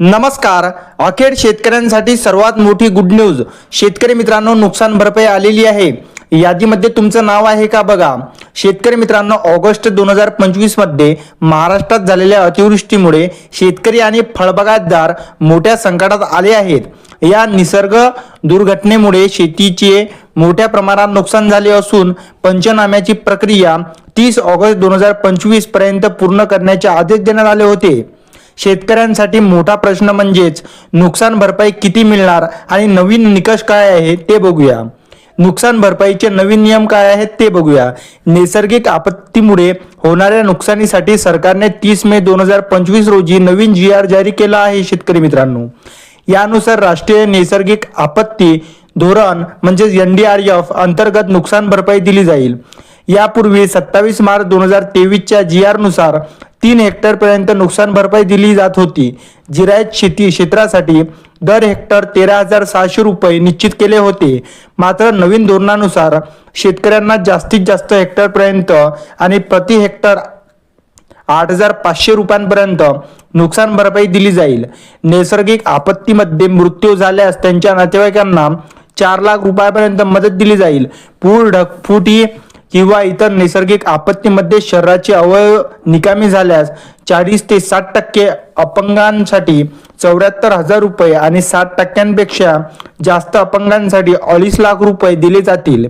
नमस्कार. अखेर शेतकऱ्यांसाठी सर्वात मोठी गुड न्यूज शेतकरी मित्रांनो नुकसान भरपाई आलेली आहे. यादीमध्ये तुमचं नाव आहे का बघा? शेतकरी मित्रांनो ऑगस्ट दोन हजार पंचवीसमध्ये महाराष्ट्रात झालेल्या अतिवृष्टीमुळे शेतकरी आणि फळबागायतदार मोठ्या संकटात आले आहेत. या निसर्ग दुर्घटनेमुळे शेतीचे मोठ्या प्रमाणात नुकसान झाले असून पंचनाम्याची प्रक्रिया तीस ऑगस्ट दोन हजार पंचवीसपर्यंत पूर्ण करण्याचे आदेश देण्यात आले होते. शेतकऱ्यांसाठी मोठा प्रश्न म्हणजेच नुकसान भरपाई किती मिळणार आणि नवीन निकष काय आहे ते बघूया. नुकसान भरपाईचे नवीन नियम काय आहेत ते बघूया. नैसर्गिक आपत्तीमुळे होणाऱ्या नुकसानीसाठी सरकारने तीस मे दोन हजार पंचवीस रोजी नवीन जी आर जारी केला आहे शेतकरी मित्रांनो. यानुसार राष्ट्रीय नैसर्गिक आपत्ती धोरण म्हणजेच एन डी आर एफ अंतर्गत नुकसान भरपाई दिली जाईल. यापूर्वी सत्तावीस मार्च दोन हजार तेवीसच्या जी आरनुसार तीन हेक्टरपर्यंत नुकसान भरपाई दिली जात होती. जिरायत शेती क्षेत्रासाठी दर हेक्टर तेरा हजार सहाशे रुपये निश्चित केले होते. मात्र नवीन धोरणानुसार शेतकऱ्यांना जास्तीत जास्त हेक्टरपर्यंत आणि प्रति हेक्टर आठ हजार पाचशे रुपयांपर्यंत नुकसान भरपाई दिली जाईल. नैसर्गिक आपत्तीमध्ये मृत्यू झाल्यास त्यांच्या नातेवाईकांना चार लाख रुपयापर्यंत मदत दिली जाईल. पूर ढगफुटी किंवा इतर नैसर्गिक आपत्तीमध्ये शरीराचे अवयव निकामी झाल्यास चाळीस ते साठ टक्के अपंगांसाठी चौऱ्याहत्तर हजार रुपये आणि साठ टक्क्यांपेक्षा जास्त अपंगांसाठी अडीच लाख रुपये दिले जातील.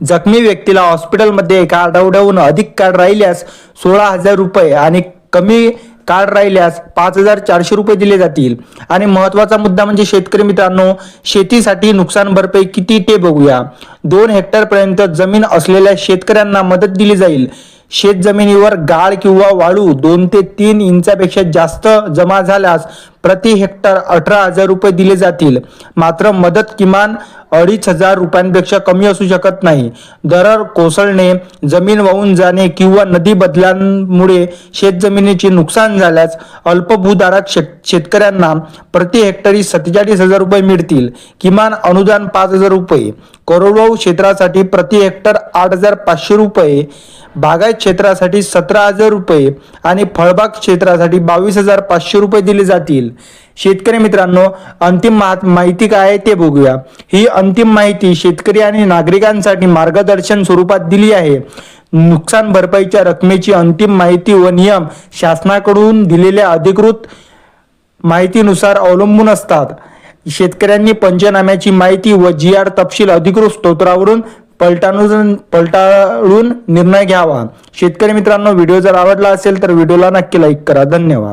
जखमी व्यक्तीला हॉस्पिटलमध्ये एका आठवड्याहून अधिक काळ राहिल्यास सोळा हजार रुपये आणि कमी काळ राहिल्यास पाच हजार चारशे रुपये दिले जातील. आणि महत्त्वाचा मुद्दा म्हणजे शेतकरी मित्रांनो शेतीसाठी नुकसान भरपाई किती ते बघूया. दोन हेक्टर पर्यंत जमीन असलेल्या शेतकऱ्यांना मदत दिली जाईल. शेत जमिनीवर गाळ किंवा वाळू दोन ते तीन इंचापेक्षा जास्त जमा झाल्यास प्रति हेक्टर अठरा हजार रुपये दिले जातील. मात्र मदत किमान अडीच हजार रुपयांपेक्षा कमी असू शकत नाही. दरड कोसळणे जमीन वाहून जाणे किंवा नदी बदलांमुळे शेतजमिनीचे नुकसान झाल्यास अल्पभूधारक शेत शेतकऱ्यांना प्रति हेक्टरी सत्तेचाळीस हजार रुपये मिळतील. किमान अनुदान पाच हजार रुपये. कोरडवाहू क्षेत्रासाठी प्रति हेक्टर आठ हजार पाचशे रुपये. बागायत क्षेत्रासाठी सतरा हजार रुपये आणि फळबाग क्षेत्रासाठी बावीस हजार पाचशे रुपये दिले जातील. शेतकरी मित्रांनो अंतिम माहिती काय आहे ते बघूया. ही अंतिम माहिती शेतकरी आणि नागरिकांसाठी मार्गदर्शन स्वरूपात दिली आहे. नुकसान भरपाईच्या रकमेची अंतिम माहिती व नियम शासनाकडून दिलेल्या अधिकृत माहितीनुसार अवलंबून असतात. शेतकऱ्यांनी पंचनाम्याची माहिती व जी आर तपशील अधिकृत स्तोत्रावरून पलटाळून पलटाळून निर्णय घ्यावा. शेतकरी मित्रांनो व्हिडिओ जर आवडला असेल तर व्हिडिओला नक्की लाईक करा. धन्यवाद.